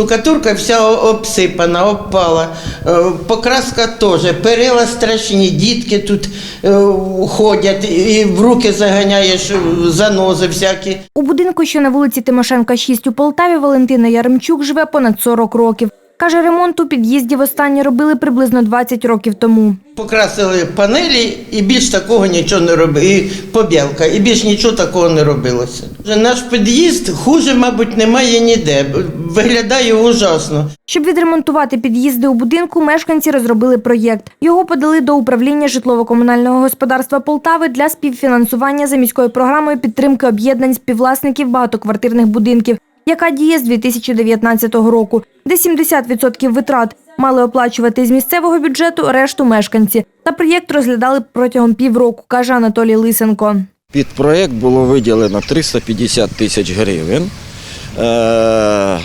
Штукатурка вся обсипана, обпала. Е, Покраска теж. Перила страшні, дітки тут е, ходять, і в руки заганяєш е, занози всякі. У будинку, що на вулиці Тимошенка, 6 у Полтаві, Валентина Яремчук живе понад 40 років. Каже, ремонт у під'їзді востаннє робили приблизно 20 років тому. Покрасили панелі і більш такого нічого не робили. І побілка, і більш нічого такого не робилося. Наш під'їзд хуже, мабуть, немає ніде. Виглядає ужасно. Щоб відремонтувати під'їзди у будинку, мешканці розробили проєкт. Його подали до управління житлово-комунального господарства Полтави для співфінансування за міською програмою підтримки об'єднань співвласників багатоквартирних будинків, яка діє з 2019 року, де 70% витрат мали оплачувати з місцевого бюджету решту мешканці. Та проєкт розглядали протягом півроку, каже Анатолій Лисенко. Під проєкт було виділено 350 тисяч гривень. Е,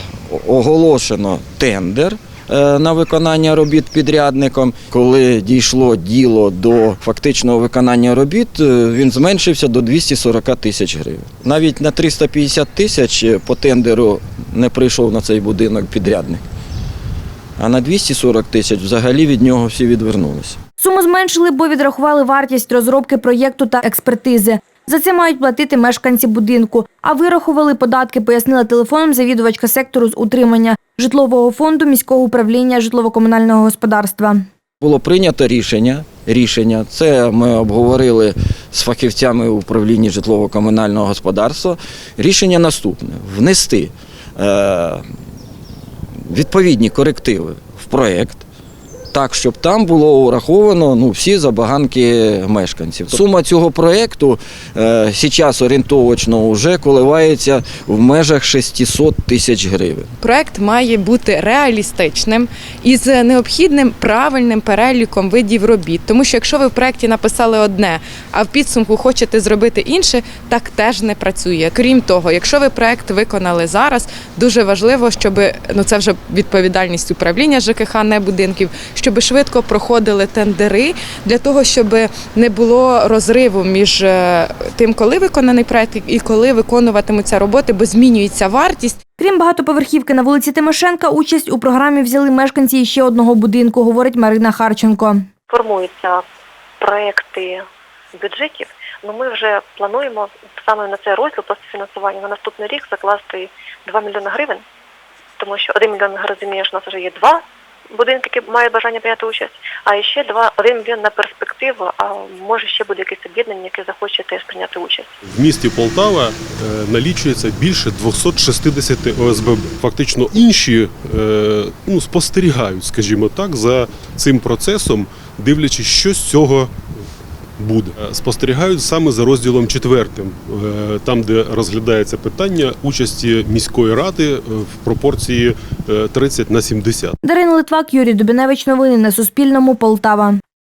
оголошено тендер на виконання робіт підрядником. Коли дійшло діло до фактичного виконання робіт, е, він зменшився до 240 тисяч гривень. Навіть на 350 тисяч е, по тендеру не прийшов на цей будинок підрядник. А на 240 тисяч взагалі від нього всі відвернулися. Суму зменшили, бо відрахували вартість розробки проєкту та експертизи. За це мають платити мешканці будинку. А вирахували податки, пояснила телефоном завідувачка сектору з утримання житлового фонду міського управління житлово-комунального господарства. Було прийнято рішення. Рішення це ми обговорили з фахівцями управління житлово-комунального господарства. Рішення наступне: внести е, відповідні корективи в проєкт, так, щоб там було ураховано ну, всі забаганки мешканців. Сума цього проєкту е, зараз орієнтовочно вже коливається в межах 600 тисяч гривень. Проект має бути реалістичним і з необхідним правильним переліком видів робіт. Тому що якщо ви в проекті написали одне, а в підсумку хочете зробити інше, так теж не працює. Крім того, якщо ви проект виконали зараз, дуже важливо, щоб ну це вже відповідальність управління ЖКХ, не будинків, щоб швидко проходили тендери для того, щоб не було розриву між е, тим, коли виконаний проект і коли виконуватимуться роботи, бо змінюється вартість. Крім багатоповерхівки на вулиці Тимошенка, участь у програмі взяли мешканці ще одного будинку, говорить Марина Харченко. формуються проекти бюджетів, ну ми вже плануємо саме на цей розділ по фінансуванню на наступний рік закласти 2 мільйони гривень, тому що 1 мільйон розумієш, у нас вже є два будинки, які мають бажання прийняти участь, а ще два один мільйон на перспективу, а може ще буде якесь об'єднання, яке захоче теж прийняти участь. В місті Полтава е, налічується більше 260 ОСББ. Фактично інші е, ну, спостерігають, скажімо так, за цим процесом, дивлячись, що з цього буде. Е, Спостерігають саме за розділом четвертим, е, там, де розглядається питання участі міської ради е, в пропорції е, 30 на 70. Дарина Литвак, Юрій Дубіневич. Новини на Суспільному. Полтава.